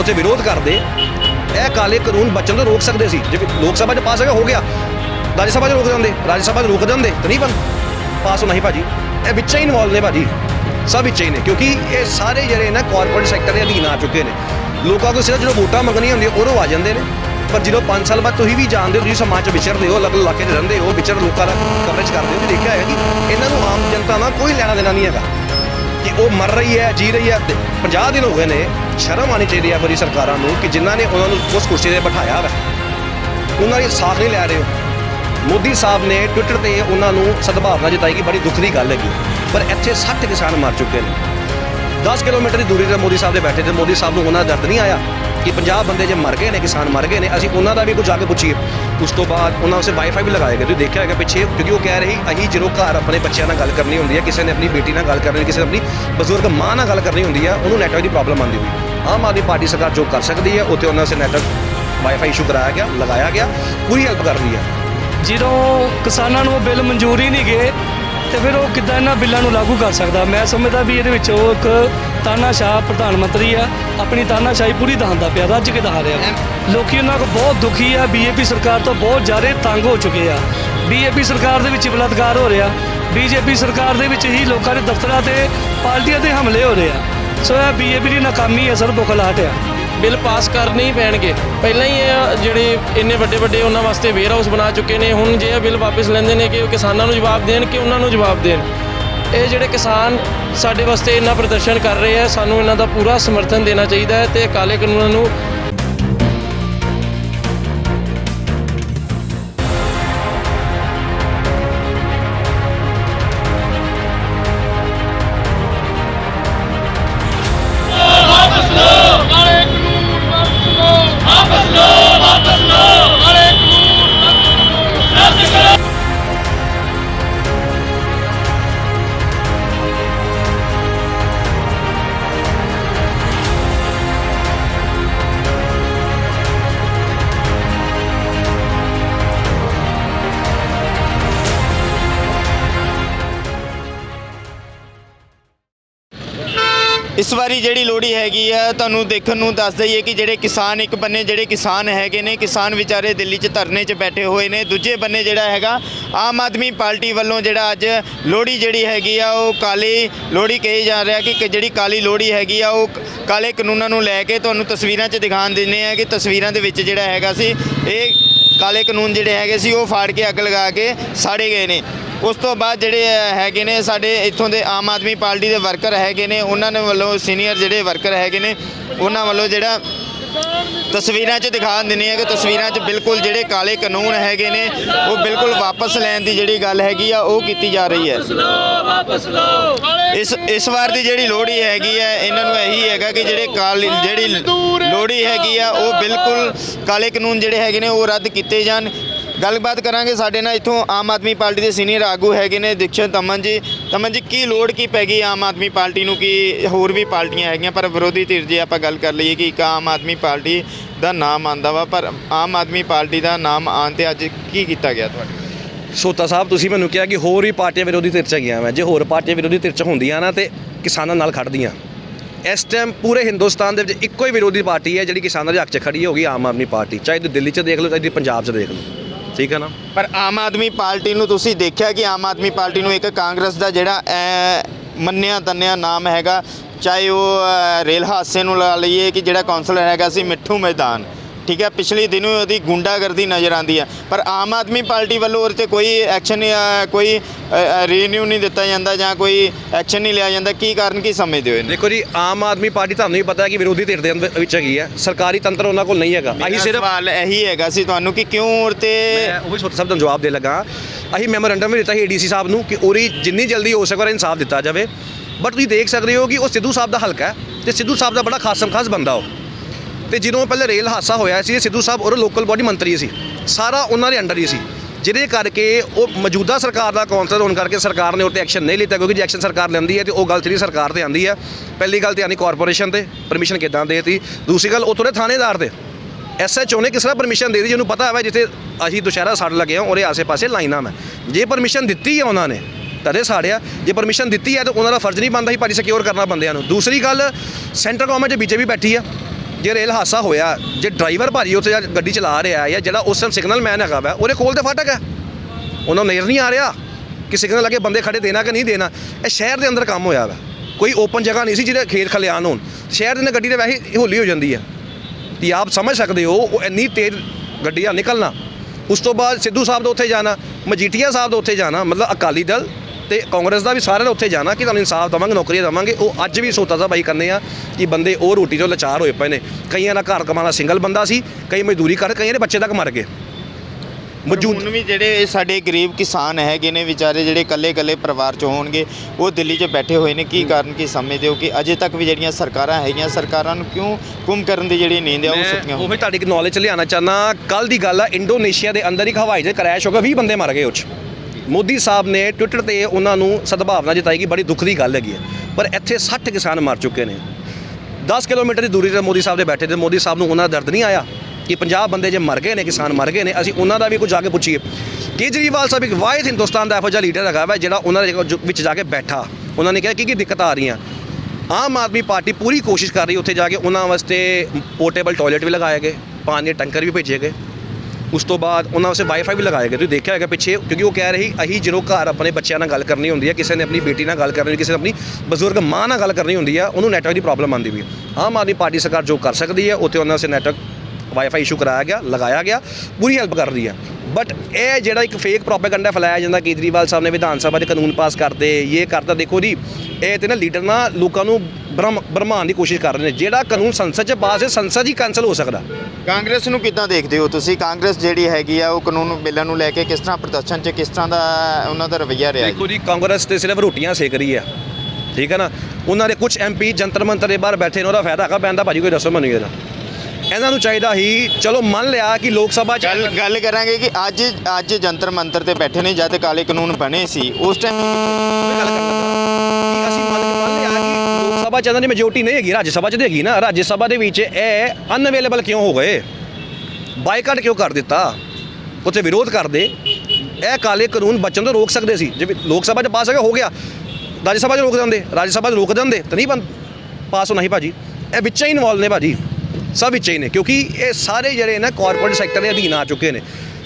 ਉੱਥੇ ਵਿਰੋਧ ਕਰਦੇ। ਇਹ ਕਾਲੇ ਕਾਨੂੰਨ ਬਚਣ ਤੋਂ ਰੋਕ ਸਕਦੇ ਸੀ। ਜੇ ਲੋਕ ਸਭਾ 'ਚ ਪਾਸ ਹੈਗਾ, ਹੋ ਗਿਆ। ਰਾਜ ਸਭਾ 'ਚ ਰੋਕ ਦਿੰਦੇ ਰਾਜ ਸਭਾ 'ਚ ਰੋਕ ਦਿੰਦੇ ਤਾਂ ਨਹੀਂ ਬਣ। ਪਾਸ ਹੋਣਾ ਹੀ ਭਾਜੀ। ਇਹ ਵਿੱਚ ਹੀ ਇਨਵੋਲਵ ਨੇ ਭਾਜੀ। ਸਭ ਵਿੱਚ ਹੀ ਨੇ। ਕਿਉਂਕਿ ਇਹ ਸਾਰੇ ਜਿਹੜੇ ਨਾ ਕਾਰਪੋਰੇਟ ਸੈਕਟਰ ਦੇ ਅਧੀਨ ਆ ਚੁੱਕੇ ਨੇ। ਲੋਕਾਂ ਤੋਂ ਸਿਰਫ ਜਦੋਂ ਵੋਟਾਂ ਮੰਗਣੀਆਂ ਹੁੰਦੀਆਂ, ਉਦੋਂ ਆ ਜਾਂਦੇ ਨੇ। ਪਰ ਜਦੋਂ 5 ਸਾਲ ਬਾਅਦ ਤੁਸੀਂ ਵੀ ਜਾਣਦੇ ਹੋ, ਤੁਸੀਂ ਸਮਾਜ 'ਚ ਵਿਚਰਦੇ ਹੋ, ਅਲੱਗ ਇਲਾਕੇ 'ਚ ਰਹਿੰਦੇ ਹੋ ਵਿਚਰ ਲੋਕਾਂ ਦਾ ਕਵਰੇਜ ਕਰਦੇ ਹੋ ਤੇ ਦੇਖਿਆ ਹੈ ਕਿ ਇਹਨਾਂ ਨੂੰ ਆਮ ਜਨਤਾ ਨਾਲ ਕੋਈ ਲੈਣਾ ਦੇਣਾ ਨਹੀਂ ਹੈਗਾ। ਉਹ ਮਰ ਰਹੀ ਹੈ, ਜੀ ਰਹੀ ਹੈ। ਤੇ 50 ਦਿਨ ਹੋ ਗਏ ਨੇ, ਸ਼ਰਮ ਆਣੀ ਚਾਹੀਦੀ ਹੈ ਬੜੀ ਸਰਕਾਰਾਂ ਨੂੰ ਕਿ ਜਿਨ੍ਹਾਂ ਨੇ ਉਹਨਾਂ ਨੂੰ ਉਸ ਕੁਰਸੀ ਤੇ ਬਿਠਾਇਆ ਵਾ। ਉਹਨਾਂ ਦੀ ਸਾਥ ਨਹੀਂ ਲੈ ਰਹੇ ਹੋ ਮੋਦੀ ਸਾਹਿਬ ਨੇ ਟਵਿੱਟਰ ਤੇ ਉਹਨਾਂ ਨੂੰ ਸਦਭਾਵਨਾ ਜਤਾਈ ਕਿ ਬੜੀ ਦੁੱਖ ਦੀ ਗੱਲ ਹੈਗੀ। ਪਰ ਇੱਥੇ 60 ਕਿਸਾਨ ਮਰ ਚੁੱਕੇ ਨੇ। 10 ਕਿਲੋਮੀਟਰ ਦੀ ਦੂਰੀ ਤੇ ਮੋਦੀ ਸਾਹਿਬ ਦੇ ਬੈਠੇ ਤੇ ਮੋਦੀ ਸਾਹਿਬ ਨੂੰ ਉਹਨਾਂ ਦਾ ਦਰਦ ਨਹੀਂ ਆਇਆ ਕਿ 50 ਬੰਦੇ ਜੇ ਮਰ ਗਏ ਨੇ, ਕਿਸਾਨ ਮਰ ਗਏ ਨੇ, ਅਸੀਂ ਉਹਨਾਂ ਦਾ ਵੀ ਕੁਝ ਜਾ ਕੇ ਪੁੱਛੀਏ। ਉਸ ਤੋਂ ਬਾਅਦ ਉਹਨਾਂ ਉਸੇ ਵਾਈਫਾਈ ਵੀ ਲਗਾਏ ਗਏ। ਤੁਸੀਂ ਦੇਖਿਆ ਹੋਵੇਗਾ ਪਿੱਛੇ, ਕਿਉਂਕਿ ਉਹ ਕਹਿ ਰਹੀ ਅਸੀਂ ਜਦੋਂ ਘਰ ਆਪਣੇ ਬੱਚਿਆਂ ਨਾਲ ਗੱਲ ਕਰਨੀ ਹੁੰਦੀ ਹੈ, ਕਿਸੇ ਨੇ ਆਪਣੀ ਬੇਟੀ ਨਾਲ ਗੱਲ ਕਰਨੀ, ਕਿਸੇ ਨੇ ਆਪਣੀ ਬਜ਼ੁਰਗ ਮਾਂ ਨਾਲ ਗੱਲ ਕਰਨੀ ਹੁੰਦੀ ਹੈ, ਉਹਨੂੰ ਨੈਟਵਰਕ ਦੀ ਪ੍ਰੋਬਲਮ ਆਉਂਦੀ ਹੋਈ। ਆਮ ਆਦਮੀ ਪਾਰਟੀ ਸਰਕਾਰ ਜੋ ਕਰ ਸਕਦੀ ਹੈ, ਉੱਥੇ ਉਹਨਾਂ ਸੇ ਨੈਟਵਰਕ ਵਾਈਫਾਈ ਇਸ਼ੂ ਕਰਾਇਆ ਗਿਆ, ਲਗਾਇਆ ਗਿਆ, ਪੂਰੀ ਹੈਲਪ ਕਰ ਰਹੀ ਹੈ। ਜਦੋਂ ਕਿਸਾਨਾਂ ਨੂੰ ਉਹ ਬਿੱਲ ਮਨਜ਼ੂਰ ਹੀ ਨਹੀਂ ਗਏ ਤੇ ਫਿਰ ਉਹ ਕਿੱਦਾਂ ਇਹਨਾਂ ਬਿੱਲਾਂ ਨੂੰ ਲਾਗੂ ਕਰ ਸਕਦਾ? ਮੈਂ ਸਮਝਦਾ ਵੀ ਇਹਦੇ ਵਿੱਚ ਉਹ ਇੱਕ ਤਾਨਾਸ਼ਾਹ ਪ੍ਰਧਾਨ ਮੰਤਰੀ ਆ। ਆਪਣੀ ਤਾਨਾਸ਼ਾਹੀ ਪੂਰੀ ਦਹਾਂਦਾ ਪਿਆ ਰੱਜ ਕੇ ਦਹਾ ਰਿਹਾ। ਲੋਕੀ ਉਹਨਾਂ ਕੋ ਬਹੁਤ ਦੁਖੀ ਆ। ਬੀਜੇਪੀ ਸਰਕਾਰ ਤੋਂ ਬਹੁਤ ਜ਼ਿਆਦਾ ਤੰਗ ਹੋ ਚੁੱਕੇ ਆ। ਬੀਜੇਪੀ ਸਰਕਾਰ ਦੇ ਵਿੱਚ ਹੀ ਬਲਾਤਕਾਰ ਹੋ ਰਿਹਾ। ਬੀਜੇਪੀ ਸਰਕਾਰ ਦੇ ਵਿੱਚ ਹੀ ਲੋਕਾਂ ਦੇ ਦਫ਼ਤਰਾਂ ਤੇ ਪਾਰਟੀਆਂ ਤੇ ਹਮਲੇ ਹੋ ਰਹੇ ਆ। ਸੋ ਇਹ ਬੀਜੇਪੀ ਦੀ ਨਾਕਾਮੀ ਅਸਰ ਸਰ ਆ। ਬਿੱਲ ਪਾਸ ਕਰਨੇ ਹੀ ਪੈਣਗੇ। ਪਹਿਲਾਂ ਹੀ ਇਹ ਜਿਹੜੇ ਇੰਨੇ ਵੱਡੇ ਵੱਡੇ ਉਹਨਾਂ ਵਾਸਤੇ ਵੇਅਰ ਹਾਊਸ ਬਣਾ ਚੁੱਕੇ ਨੇ, ਹੁਣ ਜੇ ਇਹ ਬਿੱਲ ਵਾਪਸ ਲੈਂਦੇ ਨੇ ਕਿ ਉਹ ਕਿਸਾਨਾਂ ਨੂੰ ਜਵਾਬ ਦੇਣ ਕਿ ਉਹਨਾਂ ਨੂੰ ਜਵਾਬ ਦੇਣ। ਇਹ ਜਿਹੜੇ ਕਿਸਾਨ ਸਾਡੇ ਵਾਸਤੇ ਇੰਨਾ ਪ੍ਰਦਰਸ਼ਨ ਕਰ ਰਹੇ ਆ, ਸਾਨੂੰ ਇਹਨਾਂ ਦਾ ਪੂਰਾ ਸਮਰਥਨ ਦੇਣਾ ਚਾਹੀਦਾ ਹੈ ਤੇ ਕਾਲੇ ਕਾਨੂੰਨਾਂ ਨੂੰ ਇਸ ਵਾਰੀ ਜਿਹੜੀ ਲੋਹੜੀ ਹੈਗੀ ਆ, ਤੁਹਾਨੂੰ ਦੇਖਣ ਨੂੰ ਦੱਸ ਦਈਏ ਕਿ ਜਿਹੜੇ ਕਿਸਾਨ, ਇੱਕ ਬੰਨੇ ਜਿਹੜੇ ਕਿਸਾਨ ਹੈਗੇ ਨੇ, ਕਿਸਾਨ ਵਿਚਾਰੇ ਦਿੱਲੀ 'ਚ ਧਰਨੇ 'ਚ ਬੈਠੇ ਹੋਏ ਨੇ। ਦੂਜੇ ਬੰਨੇ ਜਿਹੜਾ ਹੈਗਾ, ਆਮ ਆਦਮੀ ਪਾਰਟੀ ਵੱਲੋਂ ਜਿਹੜਾ ਅੱਜ ਲੋਹੜੀ ਜਿਹੜੀ ਹੈਗੀ ਆ, ਉਹ ਕਾਲੀ ਲੋਹੜੀ ਕਹੀ ਜਾ ਰਿਹਾ ਕਿ ਜਿਹੜੀ ਕਾਲੀ ਲੋਹੜੀ ਹੈਗੀ ਆ, ਉਹ ਕ- ਕਾਲੇ ਕਾਨੂੰਨਾਂ ਨੂੰ ਲੈ ਕੇ ਤੁਹਾਨੂੰ ਤਸਵੀਰਾਂ 'ਚ ਦਿਖਾਉਣ ਦਿੰਦੇ ਆ ਕਿ ਤਸਵੀਰਾਂ ਦੇ ਵਿੱਚ ਜਿਹੜਾ ਹੈਗਾ ਸੀ, ਇਹ ਕਾਲੇ ਕਾਨੂੰਨ ਜਿਹੜੇ ਹੈਗੇ ਸੀ, ਉਹ ਫਾੜ ਕੇ ਅੱਗ ਲਗਾ ਕੇ ਸਾੜੇ ਗਏ ਨੇ। ਉਸ ਤੋਂ ਬਾਅਦ ਜਿਹੜੇ ਹੈਗੇ ਨੇ ਸਾਡੇ ਇੱਥੋਂ ਦੇ ਆਮ ਆਦਮੀ ਪਾਰਟੀ ਦੇ ਵਰਕਰ ਹੈਗੇ ਨੇ, ਉਹਨਾਂ ਨੇ ਵੱਲੋਂ ਸੀਨੀਅਰ ਜਿਹੜੇ ਵਰਕਰ ਹੈਗੇ ਨੇ, ਉਹਨਾਂ ਵੱਲੋਂ ਜਿਹੜਾ ਤਸਵੀਰਾਂ 'ਚ ਦਿਖਾ ਦਿੰਦੇ ਆ ਕਿ ਤਸਵੀਰਾਂ 'ਚ ਬਿਲਕੁਲ ਜਿਹੜੇ ਕਾਲੇ ਕਾਨੂੰਨ ਹੈਗੇ ਨੇ ਉਹ ਬਿਲਕੁਲ ਵਾਪਸ ਲੈਣ ਦੀ ਜਿਹੜੀ ਗੱਲ ਹੈਗੀ ਆ ਉਹ ਕੀਤੀ ਜਾ ਰਹੀ ਹੈ। ਇਸ ਇਸ ਵਾਰ ਦੀ ਜਿਹੜੀ ਲੋਹੜੀ ਹੈਗੀ ਹੈ ਇਹਨਾਂ ਨੂੰ ਇਹੀ ਹੈਗਾ ਕਿ ਜਿਹੜੇ ਕਾਲੀ ਜਿਹੜੀ ਲੋਹੜੀ ਹੈਗੀ ਆ ਉਹ ਬਿਲਕੁਲ ਕਾਲੇ ਕਾਨੂੰਨ ਜਿਹੜੇ ਹੈਗੇ ਨੇ ਉਹ ਰੱਦ ਕੀਤੇ ਜਾਣ। ਗੱਲਬਾਤ ਕਰਾਂਗੇ ਸਾਡੇ ਨਾਲ ਇੱਥੋਂ ਆਮ ਆਦਮੀ ਪਾਰਟੀ ਦੇ ਸੀਨੀਅਰ ਆਗੂ ਹੈਗੇ ਨੇ ਦੀਕਸ਼ਤ ਤਮਨ ਜੀ। ਤਮਨ ਜੀ, ਕੀ ਲੋੜ ਕੀ ਪੈ ਗਈ ਆਮ ਆਦਮੀ ਪਾਰਟੀ ਨੂੰ ਕਿ ਹੋਰ ਵੀ ਪਾਰਟੀਆਂ ਹੈਗੀਆਂ? ਪਰ ਵਿਰੋਧੀ ਧਿਰ ਜੇ ਆਪਾਂ ਗੱਲ ਕਰ ਲਈਏ ਕਿ ਇੱਕ ਆਮ ਆਦਮੀ ਪਾਰਟੀ ਦਾ ਨਾਮ ਆਂਦਾ ਵਾ, ਪਰ ਆਮ ਆਦਮੀ ਪਾਰਟੀ ਦਾ ਨਾਮ ਆਉਣ ਤੇ ਅੱਜ ਕੀ ਕੀਤਾ ਗਿਆ ਤੁਹਾਡੇ? ਸੋਤਾ ਸਾਹਿਬ, ਤੁਸੀਂ ਮੈਨੂੰ ਕਿਹਾ ਕਿ ਹੋਰ ਵੀ ਪਾਰਟੀਆਂ ਵਿਰੋਧੀ ਧਿਰ ਚ ਹੈਗੀਆਂ ਮੈਂ। ਜੇ ਹੋਰ ਪਾਰਟੀਆਂ ਵਿਰੋਧੀ ਧਿਰ ਚ ਹੁੰਦੀਆਂ ਨਾ ਤੇ ਕਿਸਾਨਾਂ ਨਾਲ ਖੜਦੀਆਂ। ਇਸ ਟਾਈਮ ਪੂਰੇ ਹਿੰਦੁਸਤਾਨ ਦੇ ਵਿੱਚ ਇੱਕੋ ਹੀ ਵਿਰੋਧੀ ਪਾਰਟੀ ਹੈ ਜਿਹੜੀ ਕਿਸਾਨਾਂ ਦੇ ਹੱਕ 'ਚ ਖੜੀ ਗਈ ਆਮ ਆਦਮੀ ਪਾਰਟੀ। ਚਾਹੇ ਤੁਸੀਂ ਦਿੱਲੀ 'ਚ ਦੇਖ ਲਓ, ਚਾਹੇ ਤੁਸੀਂ ਪੰਜਾਬ 'ਚ ਦੇਖ ਲਓ। ਠੀਕ ਹੈ ਨਾ? ਪਰ ਆਮ ਆਦਮੀ ਪਾਰਟੀ ਨੂੰ ਤੁਸੀਂ ਦੇਖਿਆ ਕਿ ਆਮ ਆਦਮੀ ਪਾਰਟੀ ਨੂੰ ਇੱਕ ਕਾਂਗਰਸ ਦਾ ਜਿਹੜਾ ਮੰਨਿਆ ਤੰਨਿਆ ਨਾਮ ਹੈਗਾ, ਚਾਹੇ ਉਹ ਰੇਲ ਹਾਦਸੇ ਨੂੰ ਲਾ ਲਈਏ ਕਿ ਜਿਹੜਾ ਕਾਉਂਸਲਰ ਹੈਗਾ ਸੀ ਮਿੱਠੂ ਮੈਦਾਨ। ਠੀਕ ਹੈ ਪਿਛਲੇ ਦਿਨੋਂ ਉਹਦੀ ਗੁੰਡਾਗਰਦੀ ਨਜ਼ਰ ਆਂਦੀ ਹੈ। ਪਰ ਆਮ ਆਦਮੀ ਪਾਰਟੀ ਵੱਲੋਂ ਉਹਦੇ ਤੇ ਕੋਈ ਐਕਸ਼ਨ ਕੋਈ ਰੀਨਿਊ ਨਹੀਂ ਦਿੱਤਾ ਜਾਂਦਾ ਜਾਂ ਕੋਈ ਐਕਸ਼ਨ ਨਹੀਂ ਲਿਆ ਜਾਂਦਾ। ਕੀ ਕਾਰਨ ਕੀ ਸਮਝਦੇ ਹੋ ਇਹਨੂੰ? ਦੇਖੋ ਜੀ ਆਮ ਆਦਮੀ ਪਾਰਟੀ ਤੁਹਾਨੂੰ ਵੀ ਪਤਾ ਹੈ ਕਿ ਵਿਰੋਧੀ ਧਿਰ ਦੇ ਅੰਦਰ ਵਿੱਚ ਹੈਗੀ ਹੈ। ਸਰਕਾਰੀ ਤੰਤਰ ਉਹਨਾਂ ਕੋਲ ਨਹੀਂ ਹੈਗਾ। ਅਸੀਂ ਸਿਰਫ ਸਵਾਲ ਇਹੀ ਹੈਗਾ ਸੀ ਤੁਹਾਨੂੰ ਕਿ ਕਿਉਂ ਉਹ ਤੇ ਮੈਂ ਉਹ ਵੀ ਸੋਤਾ ਸਾਹਿਬ ਨੂੰ ਜਵਾਬ ਦੇ ਲੱਗਾ। ਅਸੀਂ ਮੈਮੋਰੈਂਡਮ ਵੀ ਦਿੱਤਾ ਸੀ ਏਡੀਸੀ ਸਾਹਿਬ ਨੂੰ ਕਿ ਉਹਦੀ ਜਿੰਨੀ ਜਲਦੀ ਹੋ ਸਕੇ ਇਨਸਾਫ ਦਿੱਤਾ ਜਾਵੇ। ਬਟ ਤੁਸੀਂ ਦੇਖ ਸਕਦੇ ਹੋ ਕਿ ਉਹ ਸਿੱਧੂ ਸਾਹਿਬ ਦਾ ਹਲਕਾ ਹੈ ਤੇ ਸਿੱਧੂ ਸਾਹਿਬ ਦਾ ਬੜਾ ਖਾਸਮ ਖਾਸ ਬੰਦਾ ਉਹ। ਤੇ ਜਦੋਂ ਪਹਿਲੇ ਰੇਲ ਹਾਦਸਾ ਹੋਇਆ ਸੀ ਸਿੱਧੂ ਸਾਹਿਬ ਉਹ ਲੋਕਲ ਬੋਡੀ ਮੰਤਰੀ ਸੀ। ਸਾਰਾ ਉਹਨਾਂ ਦੇ ਅੰਡਰ ਹੀ ਸੀ। ਜਿਹਦੇ ਕਰਕੇ ਉਹ ਮੌਜੂਦਾ ਸਰਕਾਰ ਦਾ ਕੌਂਸਲਰ ਹੋਣ ਕਰਕੇ ਸਰਕਾਰ ਨੇ ਉੱਤੇ ਐਕਸ਼ਨ ਨਹੀਂ ਲਿੱਤਾ, ਕਿਉਂਕਿ ਜੇ ਐਕਸ਼ਨ ਸਰਕਾਰ ਲੈਂਦੀ ਹੈ ਤੇ ਉਹ ਗੱਲ ਸਿੱਧੀ ਸਰਕਾਰ ਤੇ ਆਂਦੀ ਹੈ, ਪਹਿਲੀ ਗੱਲ ਤੇ ਆਣੀ ਕਾਰਪੋਰੇਸ਼ਨ ਤੇ ਪਰਮਿਸ਼ਨ ਕਿੱਦਾਂ ਦੇਤੀ? ਦੂਸਰੀ ਗੱਲ ਉੱਥੋਂ ਦੇ ਥਾਣੇਦਾਰ ਤੇ। ਐਸਐਚਓ ਨੇ ਕਿਸ ਤਰ੍ਹਾਂ ਪਰਮਿਸ਼ਨ ਦੇ ਦਿੱਤੀ, ਜਿਹਨੂੰ ਪਤਾ ਹੈ ਜਿੱਥੇ ਅਸੀਂ ਦੁਸ਼ਹਿਰਾ ਸਾੜ ਲੱਗੇ ਹਾਂ ਉਹਦੇ ਆਸੇ-ਪਾਸੇ ਲਾਈਨਾਂ ਮੈਂ ਜੇ ਪਰਮਿਸ਼ਨ ਦਿੱਤੀ ਹੈ ਉਹਨਾਂ ਨੇ, ਤਦੇ ਸਾੜਿਆ। ਜੇ ਪਰਮਿਸ਼ਨ ਦਿੱਤੀ ਹੈ ਤਾਂ ਉਹਨਾਂ ਦਾ ਫਰਜ਼ ਨਹੀਂ ਬਣਦਾ ਸੀ ਭਾਜੀ ਸਿਕਿਉਰ ਕਰਨਾ ਬੰਦਿਆਂ ਨੂੰ। ਦੂਸਰੀ ਗੱਲ ਸੈਂਟਰ ਗਵਰਨਮੈਂਟ 'ਚ ਬੀਜੇਪੀ ਬੈਠੀ ਆ। ਜੇ ਰੇਲ ਹਾਦਸਾ ਹੋਇਆ, ਜੇ ਡਰਾਈਵਰ ਭਾਜੀ ਉੱਥੇ ਗੱਡੀ ਚਲਾ ਰਿਹਾ ਜਾਂ ਜਿਹੜਾ ਉਸ ਟਾਈਮ ਸਿਗਨਲ ਮੈਨ ਹੈਗਾ ਵਾ, ਉਹਦੇ ਕੋਲ ਤੇ ਫਾਟਕ ਹੈ। ਉਹਨਾਂ ਨੂੰ ਨਜ਼ਰ ਨਹੀਂ ਆ ਰਿਹਾ ਕਿ ਸਿਗਨਲ ਲੱਗੇ ਬੰਦੇ ਖੜੇ ਦੇਣਾ ਕਿ ਨਹੀਂ ਦੇਣਾ। ਇਹ ਸ਼ਹਿਰ ਦੇ ਅੰਦਰ ਕੰਮ ਹੋਇਆ ਵਾ। ਕੋਈ ਓਪਨ ਜਗ੍ਹਾ ਨਹੀਂ ਸੀ ਜਿਹਦੇ ਖੇਤ ਖਲਿਆਣ ਹੋਣ ਸ਼ਹਿਰ ਦੇ ਅੰਦਰ ਗੱਡੀ ਤੇ ਵੈਸੇ ਹੋਲੀ ਹੋ ਜਾਂਦੀ ਹੈ। ਤੇ ਆਪ ਸਮਝ ਸਕਦੇ ਹੋ, ਉਹ ਇੰਨੀ ਤੇਜ਼ ਗੱਡੀ ਆ ਨਿਕਲਣਾ। ਉਸ ਤੋਂ ਬਾਅਦ ਸਿੱਧੂ ਸਾਹਿਬ ਦਾ ਉੱਥੇ ਜਾਣਾ, ਮਜੀਠੀਆ ਸਾਹਿਬ ਦਾ ਉੱਥੇ ਜਾਣਾ, ਮਤਲਬ ਅਕਾਲੀ ਦਲ ਤੇ ਕਾਂਗਰਸ ਦਾ ਵੀ ਸਾਰਿਆਂ ਦਾ ਉੱਥੇ ਜਾਣਾ ਕਿ ਤੁਹਾਨੂੰ ਇਨਸਾਫ ਦਵਾਂਗੇ ਨੌਕਰੀਆਂ ਦਵਾਂਗੇ। ਉਹ ਅੱਜ ਵੀ ਸੋਤਾ ਬਾਈ ਕਰਨੇ ਆ ਕਿ ਬੰਦੇ ਉਹ ਰੋਟੀ ਤੋਂ ਲਾਚਾਰ ਹੋਏ ਪਏ ਨੇ। ਕਈਆਂ ਦਾ ਘਰ ਕਮਾਉਣਾ ਸਿੰਗਲ ਬੰਦਾ ਸੀ ਕਈ ਮਜ਼ਦੂਰੀ ਕਰ ਕਈਆਂ ਦੇ ਬੱਚੇ ਤੱਕ ਮਰ ਗਏ। ਮੌਜੂਦ ਵੀ ਜਿਹੜੇ ਸਾਡੇ ਗਰੀਬ ਕਿਸਾਨ ਹੈਗੇ ਨੇ ਵਿਚਾਰੇ ਜਿਹੜੇ ਇਕੱਲੇ-ਇਕੱਲੇ ਪਰਿਵਾਰ ਚ ਹੋਣਗੇ ਉਹ ਦਿੱਲੀ 'ਚ ਬੈਠੇ ਹੋਏ ਨੇ। ਕੀ ਕਾਰਨ ਕੀ ਸਮਝਦੇ ਹੋ ਕਿ ਅਜੇ ਤੱਕ ਵੀ ਜਿਹੜੀਆਂ ਸਰਕਾਰਾਂ ਹੈਗੀਆਂ ਸਰਕਾਰਾਂ ਨੂੰ ਕਿਉਂ ਗੁੰਮ ਕਰਨ ਦੀ ਜਿਹੜੀ ਨੀਂਦ ਹੈ ਉਹ ਸੁੱਤੀਆਂ ਉਹ ਵੀ ਤੁਹਾਡੀ ਨੌਲੇਜ ਚ ਲਿਆਉਣਾ ਚਾਹਨਾ ਕੱਲ ਦੀ ਗੱਲ ਆ ਇੰਡੋਨੇਸ਼ੀਆ ਦੇ ਅੰਦਰ ਇੱਕ ਹਵਾਈ ਜਹਾਜ਼ ਕ੍ਰੈਸ਼ ਹੋ ਗਿਆ 20 ਬੰਦੇ ਮਰ ਗਏ ਉਹ 'ਚ। ਮੋਦੀ ਸਾਹਿਬ ਨੇ ਟਵਿੱਟਰ ਤੇ ਉਹਨਾਂ ਨੂੰ ਸਦਭਾਵਨਾ ਜਤਾਈ ਕਿ ਬੜੀ ਦੁੱਖ ਦੀ ਗੱਲ ਹੈਗੀ ਹੈ। ਪਰ ਇੱਥੇ 60 ਕਿਸਾਨ ਮਰ ਚੁੱਕੇ ਨੇ। 10 ਕਿਲੋਮੀਟਰ ਦੀ ਦੂਰੀ ਤੇ ਮੋਦੀ ਸਾਹਿਬ ਦੇ ਬੈਠੇ ਤੇ ਮੋਦੀ ਸਾਹਿਬ ਨੂੰ ਉਹਨਾਂ ਦਾ ਦਰਦ ਨਹੀਂ ਆਇਆ ਕਿ 50 ਬੰਦੇ ਜੇ ਮਰ ਗਏ ਨੇ, ਕਿਸਾਨ ਮਰ ਗਏ ਨੇ, ਅਸੀਂ ਉਹਨਾਂ ਦਾ ਵੀ ਕੁਝ ਜਾ ਕੇ ਪੁੱਛੀਏ। ਕੇਜਰੀਵਾਲ ਸਾਹਿਬ ਇੱਕ ਵਾਹਿਦ ਹਿੰਦੁਸਤਾਨ ਦਾ ਇਹੋ ਜਿਹਾ ਲੀਡਰ ਹੈਗਾ ਵਾ ਜਿਹੜਾ ਉਹਨਾਂ ਦੇ ਜੋ- ਵਿੱਚ ਜਾ ਕੇ ਬੈਠਾ। ਉਹਨਾਂ ਨੇ ਕਿਹਾ ਕੀ ਕੀ ਦਿੱਕਤਾਂ ਆ ਰਹੀਆਂ? ਆਮ ਆਦਮੀ ਪਾਰਟੀ ਪੂਰੀ ਕੋਸ਼ਿਸ਼ ਕਰ ਰਹੀ ਉੱਥੇ ਜਾ ਕੇ ਉਹਨਾਂ ਵਾਸਤੇ ਪੋਰਟੇਬਲ ਟਾਇਲਟ ਵੀ ਲਗਾਏ ਗਏ, ਪਾਣੀ ਦੇ ਟੈਂਕਰ ਵੀ ਭੇਜੇ ਗਏ। ਉਸ ਤੋਂ ਬਾਅਦ ਉਹਨਾਂ ਵਾਸਤੇ ਵਾਈਫਾਈ ਵੀ ਲਗਾਇਆ ਗਿਆ ਤੁਸੀਂ ਦੇਖਿਆ ਹੋਵੇਗਾ ਪਿੱਛੇ, ਕਿਉਂਕਿ ਉਹ ਕਹਿ ਰਹੀ ਅਸੀਂ ਜਦੋਂ ਘਰ ਆਪਣੇ ਬੱਚਿਆਂ ਨਾਲ ਗੱਲ ਕਰਨੀ ਹੁੰਦੀ ਹੈ, ਕਿਸੇ ਨੇ ਆਪਣੀ ਬੇਟੀ ਨਾਲ ਗੱਲ ਕਰਨੀ ਕਿਸੇ ਨੇ ਆਪਣੀ ਬਜ਼ੁਰਗ ਮਾਂ ਨਾਲ ਗੱਲ ਕਰਨੀ ਹੁੰਦੀ ਹੈ, ਉਹਨੂੰ ਨੈਟਵਰਕ ਦੀ ਪ੍ਰੋਬਲਮ ਆਉਂਦੀ ਵੀ ਹੈ। ਆਮ ਆਦਮੀ ਪਾਰਟੀ ਸਰਕਾਰ ਜੋ ਕਰ ਸਕਦੀ ਹੈ, ਉੱਥੇ ਉਹਨਾਂ ਵਾਸਤੇ ਨੈਟਵਰਕ ਵਾਈਫਾਈ ਇਸ਼ੂ ਕਰਾਇਆ ਗਿਆ ਲਗਾਇਆ ਗਿਆ ਪੂਰੀ ਹੈਲਪ ਕਰ ਰਹੀ ਹੈ ਬਟ ਇਹ ਜਿਹੜਾ ਇੱਕ ਫੇਕ ਪ੍ਰੋਪੇਗੈਂਡਾ ਫੈਲਾਇਆ ਜਾਂਦਾ ਕੇਜਰੀਵਾਲ ਸਾਹਿਬ ਨੇ ਵਿਧਾਨ ਸਭਾ ਦੇ ਕਾਨੂੰਨ ਪਾਸ ਕਰਦੇ ਇਹ ਕਰਦਾ ਦੇਖੋ ਜੀ ਇਹ ਤੇ ਨਾ ਲੀਡਰ ਨਾ ਲੋਕਾਂ ਨੂੰ ਭਰਮ ਭਰਮਾਉਣ ਦੀ ਕੋਸ਼ਿਸ਼ ਕਰ ਰਹੇ ਨੇ। ਜਿਹੜਾ ਕਾਨੂੰਨ ਸੰਸਦ 'ਚ ਪਾਸ ਹੈ ਸੰਸਦ ਹੀ ਕੈਂਸਲ ਹੋ ਸਕਦਾ। ਕਾਂਗਰਸ ਨੂੰ ਕਿੱਦਾਂ ਦੇਖਦੇ ਹੋ ਤੁਸੀਂ? ਕਾਂਗਰਸ ਜਿਹੜੀ ਹੈਗੀ ਆ ਉਹ ਕਾਨੂੰਨ ਬਿੱਲਾਂ ਨੂੰ ਲੈ ਕੇ ਕਿਸ ਤਰ੍ਹਾਂ ਪ੍ਰਦਰਸ਼ਨ 'ਚ ਕਿਸ ਤਰ੍ਹਾਂ ਦਾ ਉਹਨਾਂ ਦਾ ਰਵੱਈਆ ਰਿਹਾ ਦੇਖੋ ਜੀ ਕਾਂਗਰਸ ਤੇ ਸਿਰਫ ਰੋਟੀਆਂ ਸੇਕ ਰਹੀ ਹੈ ਠੀਕ ਹੈ ਨਾ? ਉਹਨਾਂ ਦੇ ਕੁਝ ਐਮਪੀ ਜੰਤਰ ਮੰਤਰ ਦੇ ਬਾਹਰ ਬੈਠੇ ਨੇ ਉਹਦਾ ਫਾਇਦਾ ਹੈਗਾ ਪੈਂਦਾ? ਭਾਜੀ ਕੋਈ ਦੱਸੋ ਮੈਨੂੰ ਇਹਦਾ। ਇਹਨਾਂ ਨੂੰ ਚਾਹੀਦਾ ਹੀ ਚਲੋ ਮੰਨ ਲਿਆ ਕਿ ਲੋਕ ਸਭਾ ਚ ਗੱਲ ਗੱਲ ਕਰਾਂਗੇ ਕਿ ਅੱਜ ਅੱਜ ਜੰਤਰ ਮੰਤਰ ਤੇ ਬੈਠੇ ਨੇ ਜਦ ਕਾਲੇ ਕਾਨੂੰਨ ਬਣੇ ਸੀ ਉਸ ਟਾਈਮ ਗੱਲ ਲੱਗਾ ਕਿ ਅਸੀਂ ਮੰਨ ਕੇ ਮੰਨ ਲਿਆ ਕਿ ਲੋਕ ਸਭਾ ਚ ਇਹਨਾਂ ਦੀ ਮੈਜੋਰਟੀ ਨਹੀਂ ਹੈਗੀ ਰਾਜ ਸਭਾ ਚ ਤੇ ਹੈਗੀ ਨਾ। ਰਾਜ ਸਭਾ ਦੇ ਵਿੱਚ ਇਹ ਅਨਅਵੇਲੇਬਲ ਕਿਉਂ ਹੋ ਗਏ? ਬਾਈਕਾਟ ਕਿਉਂ ਕਰ ਦਿੱਤਾ? ਉੱਥੇ ਵਿਰੋਧ ਕਰਦੇ। ਇਹ ਕਾਲੇ ਕਾਨੂੰਨ ਬੱਚਨ ਤੋਂ ਰੋਕ ਸਕਦੇ ਸੀ। ਜੇ ਲੋਕ ਸਭਾ ਚ ਪਾਸ ਹੋ ਗਿਆ ਹੋ ਗਿਆ। ਰਾਜ ਸਭਾ ਚ ਰੋਕ ਜਾਂਦੇ ਰਾਜ ਸਭਾ ਚ ਰੋਕ ਜਾਂਦੇ ਤਾਂ ਨਹੀਂ ਪਾਸ ਹੋਣਾ ਸੀ ਭਾਜੀ। ਇਹ ਵਿੱਚੇ ਹੀ ਇਨਵੋਲ ਨੇ ਭਾਜੀ। ਸਭ ਵਿੱਚੇ ਹੀ ਨੇ, ਕਿਉਂਕਿ ਇਹ ਸਾਰੇ ਜਿਹੜੇ ਨਾ ਕਾਰਪੋਰੇਟ ਸੈਕਟਰ ਦੇ ਅਧੀਨ ਆ ਚੁੱਕੇ ਨੇ।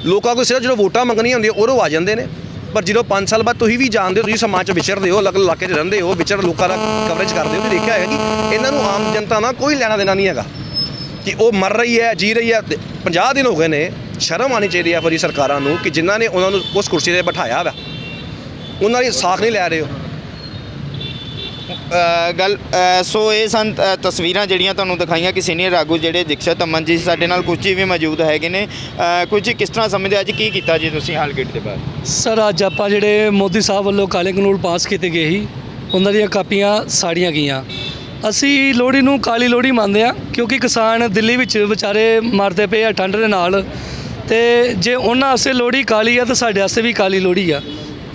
ਲੋਕਾਂ ਕੋਲ ਸਿਰਫ ਜਦੋਂ ਵੋਟਾਂ ਮੰਗਣੀਆਂ ਹੁੰਦੀਆਂ, ਉਦੋਂ ਆ ਜਾਂਦੇ ਨੇ। ਪਰ ਜਦੋਂ 5 ਸਾਲ ਬਾਅਦ ਤੁਸੀਂ ਵੀ ਜਾਣਦੇ ਹੋ, ਤੁਸੀਂ ਸਮਾਜ 'ਚ ਵਿਚਰਦੇ ਹੋ ਅਲੱਗ ਇਲਾਕੇ 'ਚ ਰਹਿੰਦੇ ਹੋ, ਵਿਚਰ ਲੋਕਾਂ ਦਾ ਕਵਰੇਜ ਕਰਦੇ ਹੋ, ਤੁਸੀਂ ਦੇਖਿਆ ਹੈਗਾ ਕਿ ਇਹਨਾਂ ਨੂੰ ਆਮ ਜਨਤਾ ਨਾਲ ਕੋਈ ਲੈਣਾ ਦੇਣਾ ਨਹੀਂ ਹੈਗਾ। ਕਿ ਉਹ ਮਰ ਰਹੀ ਹੈ, ਜੀ ਰਹੀ ਹੈ, ਤੇ 50 ਦਿਨ ਹੋ ਗਏ ਨੇ, ਸ਼ਰਮ ਆਣੀ ਚਾਹੀਦੀ ਹੈ ਫਰੀ ਸਰਕਾਰਾਂ ਨੂੰ ਕਿ ਜਿਨ੍ਹਾਂ ਨੇ ਉਹਨਾਂ ਨੂੰ ਉਸ ਕੁਰਸੀ ਤੇ ਬਿਠਾਇਆ ਵਾ। ਉਹਨਾਂ ਦੀ ਸਾਖ ਨਹੀਂ ਲੈ ਰਹੇ ਹੋ ਗੱਲ ਅ, ਸੋ ਇਹ ਸਨ ਅ, ਤਸਵੀਰਾਂ ਜਿਹੜੀਆਂ ਤੁਹਾਨੂੰ ਦਿਖਾਈਆਂ ਕਿ ਸੀਨੀਅਰ ਆਗੂ ਜਿਹੜੇ ਦੀਕਸ਼ਤ ਅਮਨ ਜੀ ਸਾਡੇ ਨਾਲ ਕੁਝ ਵੀ ਮੌਜੂਦ ਹੈਗੇ ਨੇ। ਅ, ਕੁਝ ਕਿਸ ਤਰ੍ਹਾਂ ਸਮਝਦੇ ਅੱਜ ਕੀ ਕੀਤਾ ਜੀ ਤੁਸੀਂ ਹਾਲ ਗੇਟ ਦੇ ਬਾਹਰ? ਸਰ ਅੱਜ ਆਪਾਂ ਜਿਹੜੇ ਮੋਦੀ ਸਾਹਿਬ ਵੱਲੋਂ ਕਾਲੇ ਕਾਨੂੰਨ ਪਾਸ ਕੀਤੇ ਗਏ ਸੀ ਉਹਨਾਂ ਦੀਆਂ ਕਾਪੀਆਂ ਸਾੜੀਆਂ ਗਈਆਂ। ਅਸੀਂ ਲੋਹੜੀ ਨੂੰ ਕਾਲੀ ਲੋਹੜੀ ਮੰਨਦੇ ਆ ਕਿਉਂਕਿ ਕਿਸਾਨ ਦਿੱਲੀ ਵਿੱਚ ਵਿਚਾਰੇ ਮਰਦੇ ਪਏ ਆ ਠੰਡ ਦੇ ਨਾਲ। ਤੇ ਜੇ ਉਹਨਾਂ ਵਾਸਤੇ ਲੋਹੜੀ ਕਾਲੀ ਆ ਤਾਂ ਸਾਡੇ ਵਾਸਤੇ ਵੀ ਕਾਲੀ ਲੋਹੜੀ ਆ।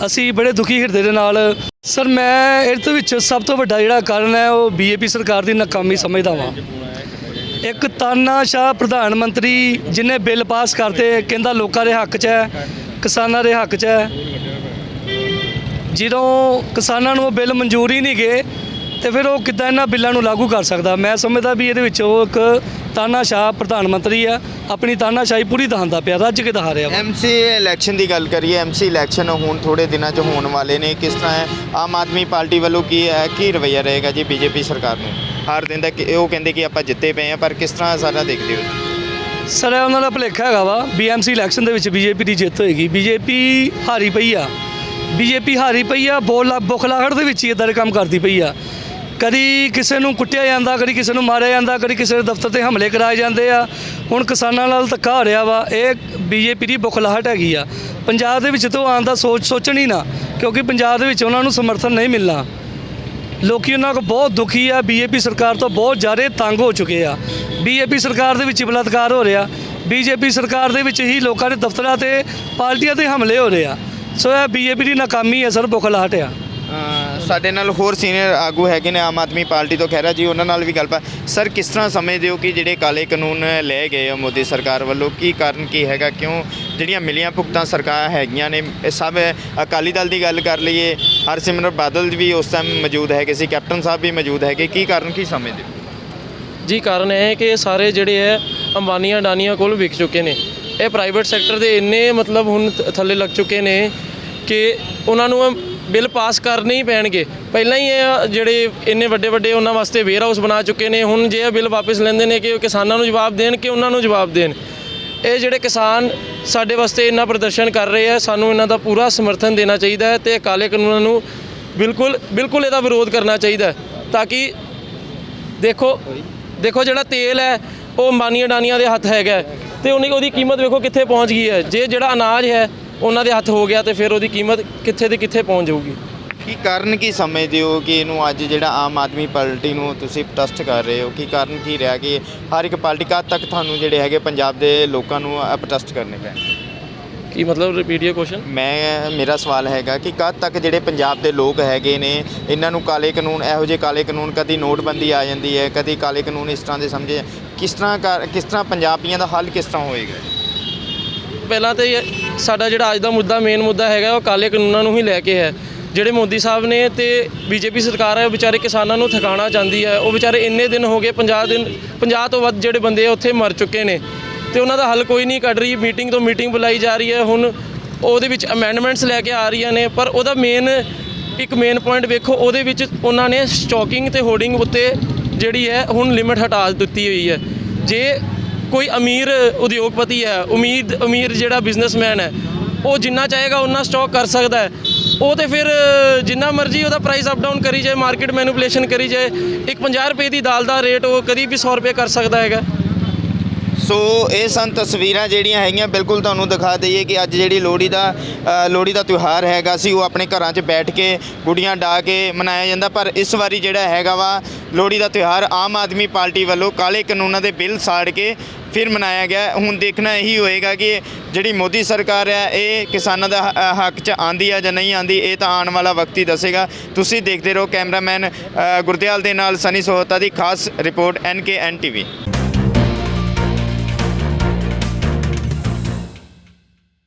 ਅਸੀਂ ਬੜੇ ਦੁਖੀ ਹਿਰਦੇ ਦੇ ਨਾਲ, ਸਰ ਮੈਂ ਇਹਦੇ ਵਿੱਚ ਸਭ ਤੋਂ ਵੱਡਾ ਜਿਹੜਾ ਕਾਰਨ ਹੈ, ਉਹ ਬੀਜੇਪੀ ਸਰਕਾਰ ਦੀ ਨਾਕਾਮੀ ਸਮਝਦਾ ਵਾਂ। ਇੱਕ ਤਾਨਾਸ਼ਾਹ ਪ੍ਰਧਾਨ ਮੰਤਰੀ ਜਿਹਨੇ ਬਿੱਲ ਪਾਸ ਕਰਤੇ, ਕਹਿੰਦਾ ਲੋਕਾਂ ਦੇ ਹੱਕ 'ਚ ਹੈ, ਕਿਸਾਨਾਂ ਦੇ ਹੱਕ 'ਚ ਹੈ। ਜਦੋਂ ਕਿਸਾਨਾਂ ਨੂੰ ਉਹ ਬਿੱਲ ਮਨਜ਼ੂਰ ਹੀ ਨਹੀਂ ਗਏ ਤੇ ਫਿਰ ਉਹ ਕਿੱਦਾਂ ਇਹਨਾਂ ਬਿੱਲਾਂ ਨੂੰ ਲਾਗੂ ਕਰ ਸਕਦਾ? ਮੈਂ ਸਮਝਦਾ ਵੀ ਇਹਦੇ ਵਿੱਚ ਉਹ ਇੱਕ ਤਾਨਾਸ਼ਾਹ ਪ੍ਰਧਾਨ ਮੰਤਰੀ ਆ ਆਪਣੀ ਤਾਨਾਸ਼ਾਹੀ ਪੂਰੀ ਦਹਾਂਦਾ ਪਿਆ ਰੱਜ ਕੇ ਦਿਖਾ ਰਿਹਾ ਐਮਸੀ ਇਲੈਕਸ਼ਨ ਦੀ ਗੱਲ ਕਰੀਏ ਐਮਸੀ ਇਲੈਕਸ਼ਨ ਹੁਣ ਥੋੜੇ ਦਿਨਾਂ 'ਚ ਹੋਣ ਵਾਲੇ ਨੇ। ਕਿਸ ਤਰ੍ਹਾਂ ਹੈ? ਆਮ ਆਦਮੀ ਪਾਰਟੀ ਵੱਲੋਂ ਕੀ ਹੈ? ਕੀ ਰਵੱਈਆ ਰਹੇਗਾ ਜੀ ਬੀਜੇਪੀ ਸਰਕਾਰ ਨੂੰ? ਹਰ ਦਿਨ ਦਾ ਕਿ- ਉਹ ਕਹਿੰਦੇ ਕਿ ਆਪਾਂ ਜਿੱਤੇ ਪਏ ਆ ਪਰ ਕਿਸ ਤਰ੍ਹਾਂ ਸਾਰਾ ਦੇਖਦੇ ਹੋ? ਸਰ ਉਹਨਾਂ ਦਾ ਭੁਲੇਖਾ ਹੈਗਾ ਵਾ ਬੀਐਮਸੀ ਇਲੈਕਸ਼ਨ ਦੇ ਵਿੱਚ ਬੀਜੇਪੀ ਦੀ ਜਿੱਤ ਹੋਏਗੀ। ਬੀਜੇਪੀ ਹਾਰੀ ਪਈ ਆ। ਬੀਜੇਪੀ ਹਾਰੀ ਪਈ ਆ ਬੋਲਾ ਬੁਖਲਾਹਟ ਦੇ ਵਿੱਚ ਹੀ ਇਦਾਂ ਦੇ ਕੰਮ ਕਰਦੀ ਪਈ ਆ। ਕਦੀ ਕਿਸੇ ਨੂੰ ਕੁੱਟਿਆ ਜਾਂਦਾ, ਕਦੀ ਕਿਸੇ ਨੂੰ ਮਾਰਿਆ ਜਾਂਦਾ, ਕਦੀ ਕਿਸੇ ਦੇ ਦਫ਼ਤਰ ਤੇ ਹਮਲੇ ਕਰਾਏ ਜਾਂਦੇ ਆ। ਹੁਣ ਕਿਸਾਨਾਂ ਨਾਲ ਧੱਕਾ ਹੋ ਰਿਹਾ ਵਾ, ਇਹ ਬੀਜੇਪੀ ਦੀ ਬੁਖਲਾਹਟ ਹੈਗੀ ਆ। ਪੰਜਾਬ ਦੇ ਵਿੱਚ ਤੋਂ ਆਉਣ ਦਾ ਸੋਚ ਸੋਚਣ ਹੀ ਨਾ, ਕਿਉਂਕਿ ਪੰਜਾਬ ਦੇ ਵਿੱਚ ਉਹਨਾਂ ਨੂੰ ਸਮਰਥਨ ਨਹੀਂ ਮਿਲਣਾ। ਲੋਕੀ ਉਹਨਾਂ ਕੋ ਬਹੁਤ ਦੁਖੀ ਆ, ਬੀਜੇਪੀ ਸਰਕਾਰ ਤੋਂ ਬਹੁਤ ਜ਼ਿਆਦਾ ਤੰਗ ਹੋ ਚੁੱਕੇ ਆ। ਬੀਜੇਪੀ ਸਰਕਾਰ ਦੇ ਵਿੱਚ ਬਲਾਤਕਾਰ ਹੋ ਰਿਹਾ, ਬੀਜੇਪੀ ਸਰਕਾਰ ਦੇ ਵਿੱਚ ਹੀ ਲੋਕਾਂ ਦੇ ਦਫ਼ਤਰਾਂ ਤੇ ਪਾਰਟੀਆਂ ਤੇ ਹਮਲੇ ਹੋ ਰਹੇ ਆ। ਸੋ ਇਹ ਬੀਜੇਪੀ ਦੀ ਨਾਕਾਮੀ ਹੈ, ਸਰ, ਬੁਖਲਾਹਟ ਆ। ਸਾਡੇ ਨਾਲ ਹੋਰ ਸੀਨੀਅਰ ਆਗੂ ਹੈਗੇ ਨੇ, ਆਮ ਆਦਮੀ ਪਾਰਟੀ ਤੋਂ ਖਹਿਰਾ ਜੀ, ਉਹਨਾਂ ਨਾਲ ਵੀ ਗੱਲਬਾਤ ਸਰ, ਕਿਸ ਤਰ੍ਹਾਂ ਸਮਝਦੇ ਹੋ ਕਿ ਜਿਹੜੇ ਕਾਲੇ ਕਾਨੂੰਨ ਲਏ ਗਏ ਆ ਮੋਦੀ ਸਰਕਾਰ ਵੱਲੋਂ? ਕੀ ਕਾਰਨ ਕੀ ਹੈਗਾ? ਕਿਉਂ ਜਿਹੜੀਆਂ ਮਿਲੀਆਂ ਭੁਗਤਾਂ ਸਰਕਾਰ ਹੈਗੀਆਂ ਨੇ, ਇਹ ਸਭ ਅਕਾਲੀ ਦਲ ਦੀ ਗੱਲ ਕਰ ਲਈਏ। ਹਰਸਿਮਰਤ ਬਾਦਲ ਵੀ ਉਸ ਟਾਈਮ ਮੌਜੂਦ ਹੈਗੇ ਸੀ, ਕੈਪਟਨ ਸਾਹਿਬ ਵੀ ਮੌਜੂਦ ਹੈਗੇ। ਕੀ ਕਾਰਨ, ਕੀ ਸਮਝਦੇ ਹੋ? ਜੀ, ਕਾਰਨ ਇਹ ਹੈ ਕਿ ਇਹ ਸਾਰੇ ਜਿਹੜੇ ਹੈ, ਅੰਬਾਨੀਆਂ ਡਾਨੀਆਂ ਕੋਲ ਵਿਕ ਚੁੱਕੇ ਨੇ। ਇਹ ਪ੍ਰਾਈਵੇਟ ਸੈਕਟਰ ਦੇ ਇੰਨੇ ਮਤਲਬ ਹੁਣ ਥੱਲੇ ਲੱਗ ਚੁੱਕੇ ਨੇ ਕਿ ਉਹਨਾਂ ਨੂੰ ਬਿੱਲ ਪਾਸ ਕਰਨੇ ਹੀ ਪੈਣਗੇ। ਪਹਿਲਾਂ ਹੀ ਇਹ ਜਿਹੜੇ ਇੰਨੇ ਵੱਡੇ ਵੱਡੇ ਉਹਨਾਂ ਵਾਸਤੇ ਵੇਅਰ ਹਾਊਸ ਬਣਾ ਚੁੱਕੇ ਨੇ, ਹੁਣ ਜੇ ਇਹ ਬਿੱਲ ਵਾਪਸ ਲੈਂਦੇ ਨੇ ਕਿ ਉਹ ਕਿਸਾਨਾਂ ਨੂੰ ਜਵਾਬ ਦੇਣ ਕਿ ਉਹਨਾਂ ਨੂੰ ਜਵਾਬ ਦੇਣ? ਇਹ ਜਿਹੜੇ ਕਿਸਾਨ ਸਾਡੇ ਵਾਸਤੇ ਇੰਨਾ ਪ੍ਰਦਰਸ਼ਨ ਕਰ ਰਹੇ ਆ, ਸਾਨੂੰ ਇਹਨਾਂ ਦਾ ਪੂਰਾ ਸਮਰਥਨ ਦੇਣਾ ਚਾਹੀਦਾ ਹੈ ਤੇ ਕਾਲੇ ਕਾਨੂੰਨਾਂ ਨੂੰ ਬਿਲਕੁਲ ਬਿਲਕੁਲ ਇਹਦਾ ਵਿਰੋਧ ਕਰਨਾ ਚਾਹੀਦਾ ਤਾਂ ਕਿ ਦੇਖੋ ਦੇਖੋ ਜਿਹੜਾ ਤੇਲ ਹੈ, ਉਹ ਅੰਬਾਨੀਆਂ ਡਾਨੀਆਂ ਦੇ ਹੱਥ ਹੈਗਾ ਹੈ ਤੇ ਉਹਨੀ, ਉਹਦੀ ਕੀਮਤ ਵੇਖੋ ਕਿੱਥੇ ਪਹੁੰਚ ਗਈ ਹੈ। ਜੇ ਜਿਹੜਾ ਅਨਾਜ ਹੈ ਉਹਨਾਂ ਦੇ ਹੱਥ ਹੋ ਗਿਆ ਤੇ ਫਿਰ ਉਹਦੀ ਕੀਮਤ ਕਿੱਥੇ ਦੀ ਕਿੱਥੇ ਪਹੁੰਚ ਜਾਊਗੀ। ਕੀ ਕਾਰਨ ਕੀ ਸਮਝਦੇ ਹੋ ਕਿ ਇਹਨੂੰ ਅੱਜ ਜਿਹੜਾ ਆਮ ਆਦਮੀ ਪਾਰਟੀ ਨੂੰ ਤੁਸੀਂ ਪ੍ਰੋਟੈਸਟ ਕਰ ਰਹੇ ਹੋ? ਕੀ ਕਾਰਨ ਕੀ ਰਿਹਾ ਕਿ ਹਰ ਇੱਕ ਪਾਰਟੀ ਕਦ ਤੱਕ ਤੁਹਾਨੂੰ ਜਿਹੜੇ ਹੈਗੇ ਪੰਜਾਬ ਦੇ ਲੋਕਾਂ ਨੂੰ ਪ੍ਰੋਟੈਸਟ ਕਰਨੇ ਪੈਣ ਕੀ ਮਤਲਬ ਰਿਪੀਟ ਯਰ ਕੁਐਸਚਨ ਮੈਂ ਮੇਰਾ ਸਵਾਲ ਹੈਗਾ ਕਿ ਕਦ ਤੱਕ ਜਿਹੜੇ ਪੰਜਾਬ ਦੇ ਲੋਕ ਹੈਗੇ ਨੇ ਇਹਨਾਂ ਨੂੰ ਕਾਲੇ ਕਾਨੂੰਨ ਇਹੋ ਜਿਹੇ ਕਾਲੇ ਕਾਨੂੰਨ ਕਦੀ ਨੋਟਬੰਦੀ ਆ ਜਾਂਦੀ ਹੈ ਕਦੀ ਕਾਲੇ ਕਾਨੂੰਨ ਇਸ ਤਰ੍ਹਾਂ ਦੇ ਸਮਝੇ। ਕਿਸ ਤਰ੍ਹਾਂ ਕਿਸ ਤਰ੍ਹਾਂ ਪੰਜਾਬੀਆਂ ਦਾ ਹੱਲ ਕਿਸ ਤਰ੍ਹਾਂ ਹੋਏਗਾ? ਪਹਿਲਾਂ ਤੇ ਸਾਡਾ ਜਿਹੜਾ ਅੱਜ ਦਾ ਮੁੱਦਾ ਮੇਨ ਮੁੱਦਾ ਹੈਗਾ, ਉਹ ਕਾਲੇ ਕਾਨੂੰਨਾਂ ਨੂੰ ਹੀ ਲੈ ਕੇ ਹੈ। ਜਿਹੜੇ ਮੋਦੀ ਸਾਹਿਬ ਨੇ ਤੇ ਬੀਜੇਪੀ ਸਰਕਾਰ ਹੈ, ਉਹ ਵਿਚਾਰੇ ਕਿਸਾਨਾਂ ਨੂੰ ਥਕਾਣਾ ਚਾਹੁੰਦੀ ਹੈ। ਉਹ ਵਿਚਾਰੇ ਇੰਨੇ ਦਿਨ ਹੋ ਗਏ 50 ਦਿਨ 50 ਤੋਂ ਵੱਧ ਜਿਹੜੇ ਬੰਦੇ ਉੱਥੇ ਮਰ ਚੁੱਕੇ ਨੇ। ਤੇ ਉਹਨਾਂ ਦਾ ਹੱਲ ਕੋਈ ਨਹੀਂ ਕੱਢ ਰਹੀ, ਮੀਟਿੰਗ ਤੋਂ ਮੀਟਿੰਗ ਬੁਲਾਈ ਜਾ ਰਹੀ ਹੈ। ਹੁਣ ਉਹਦੇ ਵਿੱਚ ਅਮੈਂਡਮੈਂਟਸ ਲੈ ਕੇ ਆ ਰਹੀਆਂ ਨੇ, ਪਰ ਉਹਦਾ ਮੇਨ ਇੱਕ ਮੇਨ ਪੁਆਇੰਟ ਵੇਖੋ, ਉਹਦੇ ਵਿੱਚ ਉਹਨਾਂ ਨੇ ਸਟਾਕਿੰਗ ਤੇ ਹੋਰਡਿੰਗ ਉੱਤੇ ਜਿਹੜੀ ਹੈ, ਹੁਣ ਲਿਮਿਟ ਹਟਾ ਦਿੱਤੀ ਹੋਈ ਹੈ। ਜੇ ਕੋਈ ਅਮੀਰ ਉਦਯੋਗਪਤੀ ਹੈ, ਉਮੀਦ, ਅਮੀਰ ਜਿਹੜਾ ਬਿਜ਼ਨਸਮੈਨ ਹੈ, ਉਹ ਜਿੰਨਾ ਚਾਹੇਗਾ ਉਨਾ ਸਟਾਕ ਕਰ ਸਕਦਾ ਹੈ। ਉਹ ਤੇ ਫਿਰ ਜਿੰਨਾ ਮਰਜ਼ੀ ਉਹਦਾ ਪ੍ਰਾਈਸ ਅਪ ਡਾਊਨ ਕਰੀ ਜਾਏ ਮਾਰਕੀਟ ਮੈਨੂਪੂਲੇਸ਼ਨ ਕਰੀ ਜਾਏ, ਇੱਕ 50 ਰੁਪਏ ਦੀ ਦਾਲ ਦਾ ਰੇਟ ਉਹ ਕਦੀ ਵੀ 100 ਰੁਪਏ ਕਰ ਸਕਦਾ ਹੈਗਾ। ਸੋ ਇਹ ਸਨ ਤਸਵੀਰਾਂ ਜਿਹੜੀਆਂ ਹੈਗੀਆਂ ਬਿਲਕੁਲ ਤੁਹਾਨੂੰ ਦਿਖਾ ਦਈਏ ਕਿ ਅੱਜ ਜਿਹੜੀ ਲੋਹੜੀ ਦਾ ਲੋਹੜੀ ਦਾ ਤਿਉਹਾਰ ਹੈਗਾ ਸੀ ਉਹ ਆਪਣੇ ਘਰਾਂ 'ਚ ਬੈਠ ਕੇ ਗੁੜੀਆਂ ਡਾ ਕੇ ਮਨਾਇਆ ਜਾਂਦਾ। ਪਰ ਇਸ ਵਾਰੀ ਜਿਹੜਾ ਹੈਗਾ ਵਾ ਲੋਹੜੀ ਦਾ ਤਿਉਹਾਰ ਆਮ ਆਦਮੀ ਪਾਰਟੀ ਵੱਲੋਂ ਕਾਲੇ ਕਾਨੂੰਨਾਂ ਦੇ ਬਿੱਲ ਸਾੜ ਕੇ ਫਿਰ ਮਨਾਇਆ ਗਿਆ। ਹੁਣ ਦੇਖਣਾ ਇਹੀ ਹੋਏਗਾ ਕਿ ਜਿਹੜੀ ਮੋਦੀ ਸਰਕਾਰ ਹੈ ਇਹ ਕਿਸਾਨਾਂ ਦਾ ਹੱਕ 'ਚ ਆਂਦੀ ਹੈ ਜਾਂ ਨਹੀਂ ਆਂਦੀ ਇਹ ਤਾਂ ਆਉਣ ਵਾਲਾ ਵਕਤ ਹੀ ਦੱਸੇਗਾ। ਤੁਸੀਂ ਦੇਖਦੇ ਰਹੋ ਕੈਮਰਾਮੈਨ ਅ, ਗੁਰਦਿਆਲ ਦੇ ਨਾਲ ਸਨੀ ਸੋਹਤਾ ਦੀ ਖਾਸ ਰਿਪੋਰਟ ਐਨ ਕੇ ਐਨ ਟੀਵੀ